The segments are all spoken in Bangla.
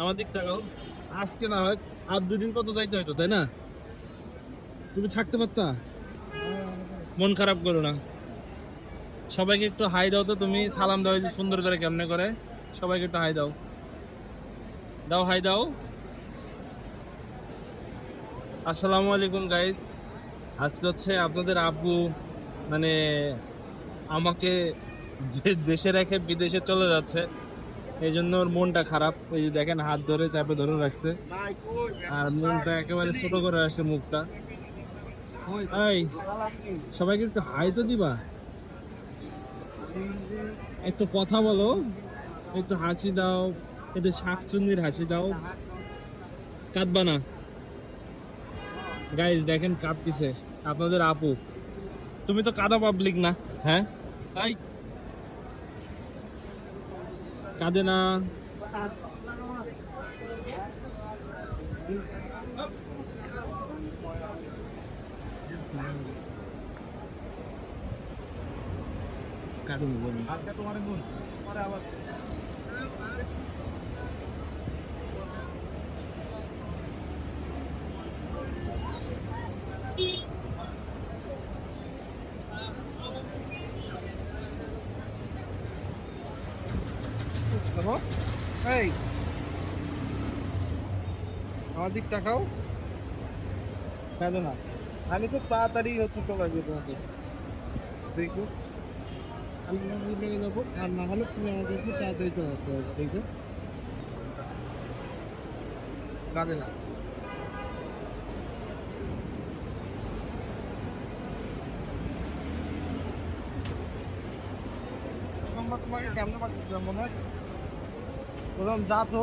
আমার দিক তাকাও। আজকে না হয় আর দুদিন কত যাইতে হয়তো তাই না? তুমি থাকতে পারতা? মন খারাপ করো না। সবাইকে একটু হাই দাও তো তুমি, সালাম দাও যে সুন্দর করে কেমনে করে। সবাইকে একটু হাই দাও। দাও, হাই দাও। আসসালামু আলাইকুম গাইজ আজকে হচ্ছে আপনাদের আব্বু মানে আমাকে যে দেশে রেখে বিদেশে চলে যাচ্ছে। এই জন্য ওর মনটা খারাপ। এই যে দেখেন, হাত ধরে, চাপে ধরে রাখছে। আর মনটা একেবারে ছোট করে আসছে মুখটা। সবাইকে একটু হাই তো দিবা। একটু কথা বলো। একটু হাসি দাও। একটু শাকচুন্নির হাসি দাও। কাঁদবা না। গাইজ দেখেন কাঁদতেছে। আপনাদের আপু। তুমি তো কাদা পাবলিক না হ্যাঁ? তাই কাঁদে না। কাঁদুন বলুন। আজকে তোমার আবার দেখো এই। আমার দিক তাকাও কেন না আমি খুব তাড়াতাড়ি হচ্ছে চলে আসবে তোমার কাছে। দেখব। আমি নিয়ে যাব আর না হলে তুমি আমাকে একটু তাড়াতাড়ি চলে আসতে হবে ঠিক লাগে না। তোমাকে কেমনে পাঠিয়েছিলাম মনে হয়? প্রথম যা তো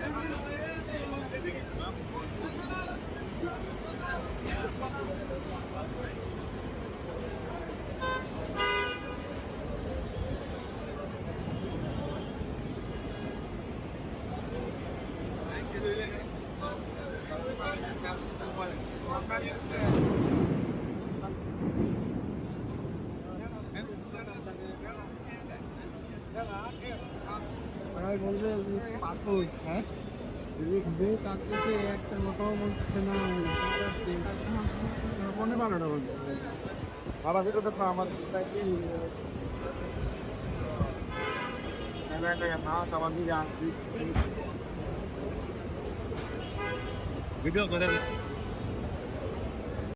সবাই বলবে একটা কথাও বলছে না মনে বারোটা বলছে। বাবা যেটা দেখো আমার ভিডিও করে